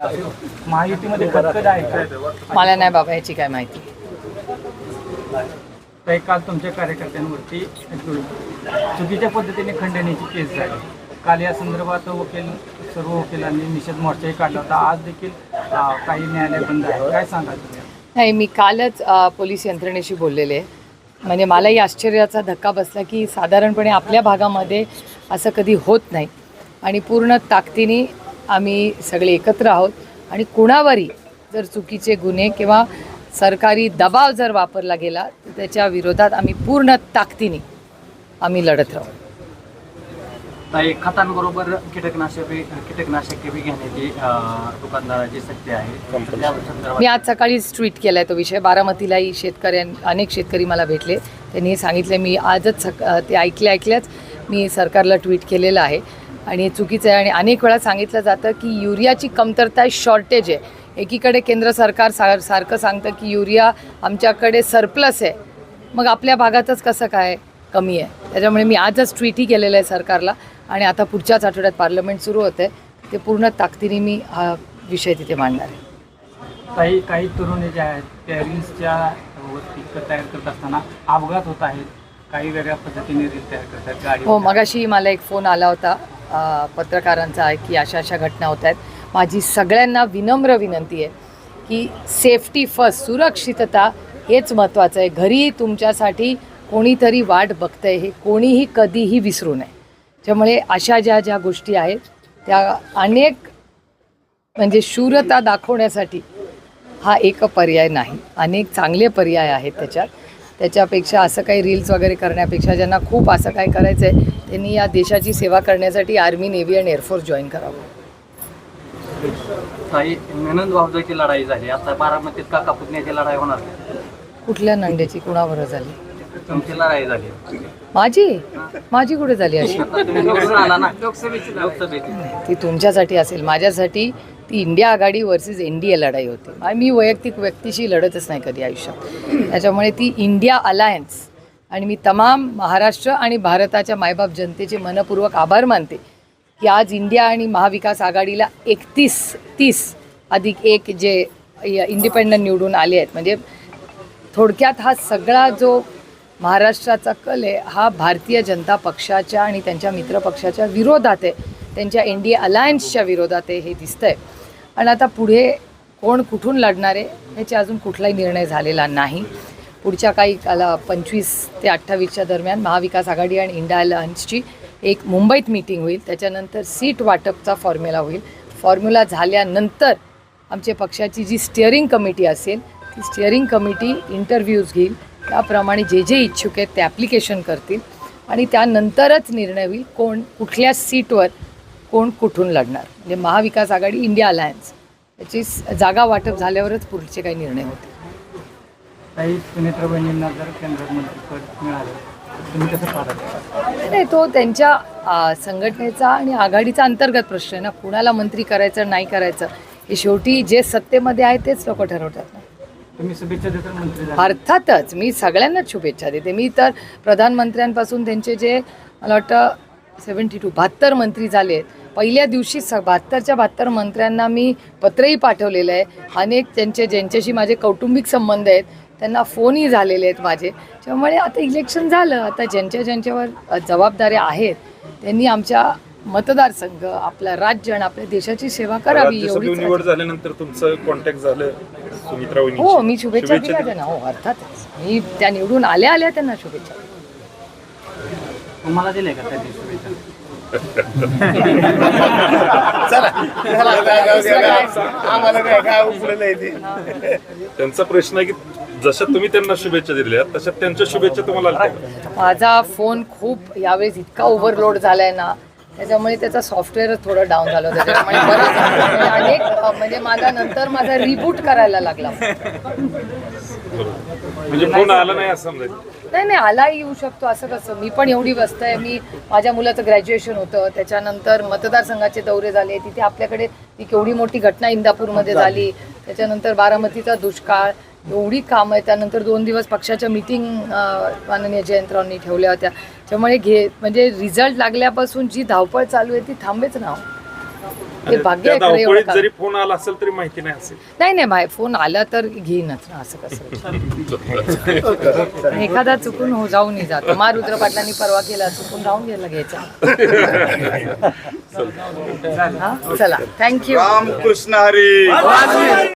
महायुतीमध्ये खतखत आहे का? मला नाही बाबा याची काय माहिती. तर काल तुमच्या कार्यकर्त्यांवरती चुकीच्या पद्धतीने खंडणीची केस झाली. काल या संदर्भात वकील सर्व वकिलांनी निषेध मोर्चाही काढला होता. आज देखील काही न्यायालय बंद आहे. काय तुम्ही? नाही मी कालच पोलीस यंत्रणेशी बोललेले आहे. म्हणजे मलाही आश्चर्याचा धक्का बसला की साधारणपणे आपल्या भागामध्ये असं कधी होत नाही. आणि पूर्ण ताकदीने आम्ही सगळे एकत्र आहोत. आणि कुणावरही जर चुकीचे गुन्हे किंवा सरकारी दबाव जर वापरला गेला तर त्याच्या विरोधात आम्ही पूर्ण ताकदीने आम्ही लढत राहू. ताई खतांबरोबर कीटकनाशक कीटकनाशके बी घेण्याची दुकानदाराची सत्य आहे. त्या संदर्भात मी आज सकाळीच ट्विट केला आहे तो विषय. बारामतीलाही शेतकऱ्यां अनेक शेतकरी मला भेटले. त्यांनी सांगितले मी आजच सक ते ऐकल्या ऐकल्याच मी सरकारला ट्विट केलेलं आहे. आणि हे चुकीचं आहे. आणि अनेक वेळा सांगितलं जातं की युरियाची कमतरता आहे शॉर्टेज आहे. एकीकडे केंद्र सरकार सा सारखं सांगतं की युरिया आमच्याकडे सरप्लस आहे. मग आपल्या भागातच कसं काय कमी आहे? त्याच्यामुळे मी आजच ट्विटही केलेलं आहे सरकारला आणि आता पुढच्याच आठवड्यात पार्लमेंट सुरू होतं ते पूर्ण ताकदीने मी हा विषय तिथे मांडणार आहे. काही काही तरुणी जे आहेत त्या रील्सच्या वरती तयार करत असताना अपघात होत आहेत. काही वेगळ्या पद्धतीने रील तयार करतात गाडी हो मगाशी मला एक फोन आला होता. पत्रकारांचा आहे की अशा अशा घटना होत आहेत. माझी सगळ्यांना विनम्र विनंती आहे की सेफ्टी फर्स्ट सुरक्षितता हेच महत्त्वाचं आहे. घरी तुमच्यासाठी कोणीतरी वाट बघतंय हे कोणीही कधीही विसरू नये. त्यामुळे अशा ज्या ज्या गोष्टी आहेत त्या अनेक म्हणजे शूरता दाखवण्यासाठी हा एक पर्याय नाही. अनेक चांगले पर्याय आहेत त्याच्यात. त्याच्यापेक्षा असं काही रील्स वगैरे करण्यापेक्षा ज्यांना खूप असं काय करायचं आहे त्यांनी या देशाची सेवा करण्यासाठी आर्मी नेव्ही आणि एअरफोर्स जॉईन करावं. भाऊजाची लढाई झाली. आता बारामतीत काका पुतण्याची लढाई होणार. कुठल्या नंड्याची कुणाबरोबर झाली? तुमची लढाई झाली. माझी? माझी कुठे झाली अशी? ती तुमच्यासाठी असेल. माझ्यासाठी ती इंडिया आघाडी वर्सेस एन डी ए लढाई होती. आणि मी वैयक्तिक व्यक्तीशी लढतच नाही कधी आयुष्यात. त्याच्यामुळे ती इंडिया अलायन्स आणि मी तमाम महाराष्ट्र आणि भारताच्या मायबाप जनतेचे मनपूर्वक आभार मानते की आज इंडिया आणि महाविकास आघाडीला एकतीस तीस अधिक एक जे इंडिपेंडंट निवडून आले आहेत. म्हणजे थोडक्यात हा सगळा जो महाराष्ट्राचा कल आहे हा भारतीय जनता पक्षाच्या आणि त्यांच्या मित्रपक्षाच्या विरोधात आहे. त्यांच्या एन डी ए अलायन्सच्या विरोधात आहे हे दिसतं आहे आणि आता पुढे कोण कुठून लढणार आहे ह्याची अजून कुठलाही निर्णय झालेला नाही. पुढच्या काही काला पंचवीस ते अठ्ठावीसच्या दरम्यान महाविकास आघाडी आणि इंडिया अलायन्सची एक मुंबईत मीटिंग होईल. त्याच्यानंतर सीट वाटपचा फॉर्म्युला होईल. फॉर्म्युला झाल्यानंतर आमच्या पक्षाची जी स्टिअरिंग कमिटी असेल ती स्टिअरिंग कमिटी इंटरव्ह्यूज घेईल. त्याप्रमाणे जे जे इच्छुक आहेत ते ॲप्लिकेशन करतील आणि त्यानंतरच निर्णय होईल कोण कुठल्या सीटवर कोण कुठून लढणार. म्हणजे महाविकास आघाडी इंडिया अलायन्स याची जागा वाटप झाल्यावरच पुढचे काही निर्णय होतील. काही जर केंद्रात मंत्रिपद मिळालं तर तुम्ही कसं पाहता? नाही तो त्यांच्या आ, संघटनेचा आणि आघाडीचा अंतर्गत प्रश्न आहे ना. कुणाला मंत्री करायचं नाही करायचं हे शेवटी जे सत्तेमध्ये आहे तेच लोक ठरवतात ना. तुम्ही शुभेच्छा देता मंत्री झाले. अर्थातच मी सगळ्यांनाच शुभेच्छा देते. मी तर प्रधानमंत्र्यांपासून त्यांचे जे मला वाटतं सेवन्टी टू बहात्तर मंत्री झाले आहेत. पहिल्या दिवशी स बहात्तरच्या बहात्तर मंत्र्यांना मी पत्रही पाठवलेलं आहे. अनेक त्यांचे ज्यांच्याशी माझे कौटुंबिक संबंध आहेत त्यांना फोनही झालेले आहेत माझे. त्यामुळे आता इलेक्शन झालं आता ज्यांच्या ज्यांच्यावर जबाबदाऱ्या आहेत त्यांनी आमच्या मतदारसंघ आपलं राज्य आणि आपल्या देशाची सेवा करावी एवढीच निवड झाल्यानंतर तुमचं कॉन्टॅक्ट झालं सुमित्रा हो मी शुभेच्छा दिल्या त्यांना. हो अर्थातच. मी त्या निवडून आल्या आल्या त्यांना शुभेच्छा. तुम्हाला दिले का त्यांनी शुभेच्छा? त्यांचा प्रश्न आहे की जशा तुम्ही त्यांना शुभेच्छा दिल्या तशा त्यांच्या शुभेच्छा तुम्हाला आल्या का? माझा फोन खूप यावेळेस इतका ओव्हरलोड झालाय ना त्याच्यामुळे त्याचा सॉफ्टवेअरच थोडं डाऊन झालं होतं. त्याच्यामुळे बरंच म्हणजे अनेक म्हणजे माझा नंतर माझा रिबूट करायला लागला. म्हणजे फोन आला नाही असं समजायचं नाही नाही आलाही येऊ शकतो असं कसं. मी पण एवढी व्यस्त आहे. मी माझ्या मुलाचं ग्रॅज्युएशन होतं. त्याच्यानंतर मतदारसंघाचे दौरे झाले. तिथे आपल्याकडे ती केवढी मोठी घटना इंदापूरमध्ये झाली. त्याच्यानंतर बारामतीचा दुष्काळ. एवढी कामं आहे त्यानंतर दोन दिवस पक्षाच्या मिटिंग माननीय जयंतरावांनी ठेवल्या होत्या. त्यामुळे घे म्हणजे रिझल्ट लागल्यापासून जी धावपळ चालू आहे ती थांबेच ना हो. भाग्य त्या आहे खरं एवढं धावपळीत काम. जरी फोन आला असेल तरी माहिती नाही असेल. नाही नाही माय फोन आला तर घेईनच ना असं कसं. एखादा चुकून हो जाऊनही जातो मा रुद्र पाटलांनी परवा केला चुकून राहून गेला घ्यायचा. हा? चला. Thank you Ramakrishna Hari.